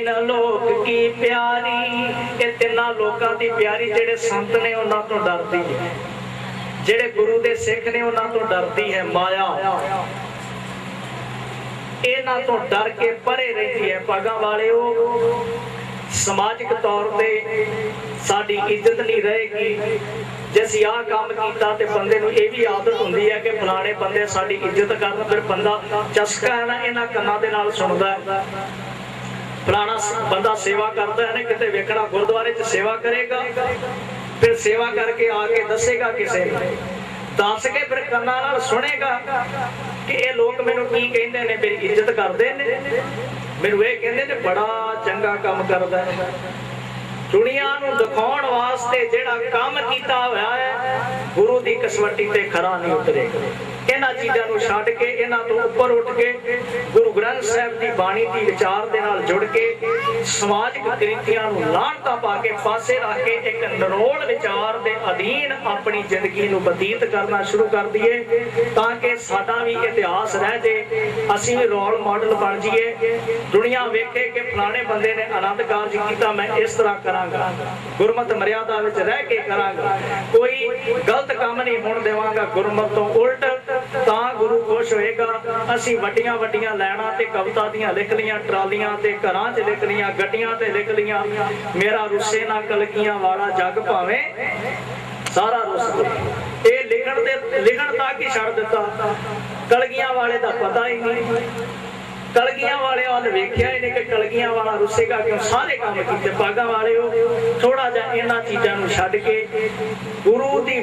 ਤੀਨ ਲੋਕ ਕੀ ਪਿਆਰੀ ਇਹ ਤਿੰਨਾਂ ਲੋਕਾਂ ਦੀ ਪਿਆਰੀ, ਜਿਹੜੇ ਸੰਤ ਨੇ ਉਹਨਾਂ ਤੋਂ ਡਰਦੀ ਹੈ। ਜਿਹੜੇ ਗੁਰੂ ਦੇ ਸਿੱਖ ਨੇ ਉਹਨਾਂ ਤੋਂ ਡਰਦੀ ਹੈ ਮਾਇਆ। ਇਹਨਾਂ ਤੋਂ ਡਰ ਕੇ ਪਰੇ ਰਹਿੰਦੀ ਹੈ ਪਾਗਾਂ ਵਾਲਿਓ। ਸਮਾਜਿਕ ਤੌਰ ਤੇ ਸਾਡੀ ਇੱਜ਼ਤ ਨਹੀਂ ਰਹੇਗੀ। ਜੇ ਅਸੀਂ ਆਹ ਕੰਮ ਕੀਤਾ ਤੇ ਬੰਦੇ ਨੂੰ ਇਹ ਵੀ ਆਦਤ ਹੁੰਦੀ ਹੈ ਕਿ ਫਲਾਣੇ ਬੰਦੇ ਸਾਡੀ ਇੱਜ਼ਤ ਕਰਨ, ਫਿਰ ਬੰਦਾ ਚਸਕਾ ਹੈ ਨਾ, ਇਹਨਾਂ ਕੰਨਾਂ ਦੇ ਨਾਲ ਸੁਣਦਾ ਹੈ। ਫਲਾਣਾ ਬੰਦਾ ਸੇਵਾ ਕਰਦਾ ਹੈ ਨਾ, ਕਿਤੇ ਵੇਖਣਾ ਗੁਰਦੁਆਰੇ 'ਚ ਸੇਵਾ ਕਰੇਗਾ, ਫਿਰ ਸੇਵਾ ਕਰਕੇ ਆ ਕੇ ਦੱਸੇਗਾ ਕਿਸੇ ਨੂੰ। ਦੱਸ ਕੇ ਫਿਰ ਕੰਨਾਂ ਨਾਲ ਸੁਣੇਗਾ ਕਿ ਇਹ ਲੋਕ ਮੈਨੂੰ ਕੀ ਕਹਿੰਦੇ ਨੇ, ਮੇਰੀ ਇੱਜ਼ਤ ਕਰਦੇ ਨੇ। ਮੈਨੂੰ ਇਹ ਕਹਿੰਦੇ ਨੇ, ਬੜਾ ਚੰਗਾ ਕੰਮ ਕਰਦਾ ਹੈ। ਦੁਨੀਆ ਨੂੰ ਦਿਖਾਉਣ ਵਾਸਤੇ ਜਿਹੜਾ ਕੰਮ ਕੀਤਾ ਹੋਇਆ ਹੈ ਗੁਰੂ ਦੀ ਕਸਵੱਟੀ ਤੇ ਖਰਾ ਨਹੀਂ ਉਤਰੇਗਾ ਇਹਨਾਂ ਚੀਜ਼ਾਂ ਨੂੰ ਛੱਡ ਕੇ ਇਹਨਾਂ ਤੋਂ ਉੱਪਰ ਉੱਠ ਕੇ ਗੁਰੂ ਗ੍ਰੰਥ ਸਾਹਿਬ ਦੀ ਬਾਣੀ ਦੀ ਵਿਚਾਰ ਦੇ ਨਾਲ ਜੁੜ ਕੇ ਸਮਾਜਿਕ ਕ੍ਰਿਤੀਆਂ ਨੂੰ ਲਾਹਣਤਾ ਪਾ ਕੇ ਪਾਸੇ ਰੱਖ ਕੇ ਇੱਕ ਨਰੋਲ ਵਿਚਾਰ ਦੇ ਅਧੀਨ ਆਪਣੀ ਜ਼ਿੰਦਗੀ ਨੂੰ ਬਤੀਤ ਕਰਨਾ ਸ਼ੁਰੂ ਕਰ ਦਈਏ ਤਾਂ ਕਿ ਸਾਡਾ ਵੀ ਇਤਿਹਾਸ ਰਹਿ ਜੇ। ਅਸੀਂ ਵੀ ਰੋਲ ਮਾਡਲ ਬਣ ਜਾਈਏ। ਦੁਨੀਆ ਵੇਖੇ ਕਿ ਫਲਾਣੇ ਬੰਦੇ ਨੇ ਆਨੰਦ ਕਾਰਜ ਕੀਤਾ, ਮੈਂ ਇਸ ਤਰ੍ਹਾਂ ਕਰਾਂਗਾ। ਗੁਰਮਤ ਮਰਿਆਦਾ ਵਿੱਚ ਰਹਿ ਕੇ ਕਰਾਂਗਾ। ਕੋਈ ਗਲਤ ਕੰਮ ਨਹੀਂ ਹੋਣ ਦੇਵਾਂਗਾ ਗੁਰਮਤ ਤੋਂ ਉਲਟ। ਤਾਂ ਗੁਰੂ ਖੁਸ਼ ਹੋਏਗਾ। ਅਸੀਂ ਵੱਡੀਆਂ ਵੱਡੀਆਂ ਲੈਣਾ ਤੇ ਕਵਿਤਾ ਦੀਆਂ ਲਿਖ ਲੀਆਂ, ਟਰਾਲੀਆਂ ਤੇ ਘਰਾਂ 'ਚ ਲਿਖ ਲੀਆਂ, ਗੱਡੀਆਂ ਤੇ ਲਿਖ ਲੀਆਂ। ਮੇਰਾ ਰੁੱਸੇ ਨਾ ਕਲਕੀਆਂ ਵਾਲਾ ਜੱਗ ਭਾਵੇਂ ਸਾਰਾ ਰੁੱਸ ਜਾਏ। ਇਹ ਲਿਖਣ ਦੇ ਲਿਖਣ ਤੱਕ ਹੀ ਛੱਡ ਦਿੱਤਾ? ਕਲਗੀਆਂ ਵਾਲੇ ਦਾ ਪਤਾ ਹੀ ਨਹੀਂ। ਕਲਗੀਆਂ ਵਾਲੇ ਵੱਲ ਵੇਖਿਆ ਇਹਨੇ ਕਿ ਕਲਗੀਆਂ ਵਾਲਾ ਰੁੱਸੇਗਾ ਕਿਉਂ ਸਾਰੇ ਕੰਮ ਕੀਤੇ। ਪਾਗਾਂ ਵਾਲਿਓ ਥੋੜਾ ਜਿਹਾ ਇਹਨਾਂ ਚੀਜ਼ਾਂ ਨੂੰ ਛੱਡ ਕੇ ਗੁਰੂ ਦੀ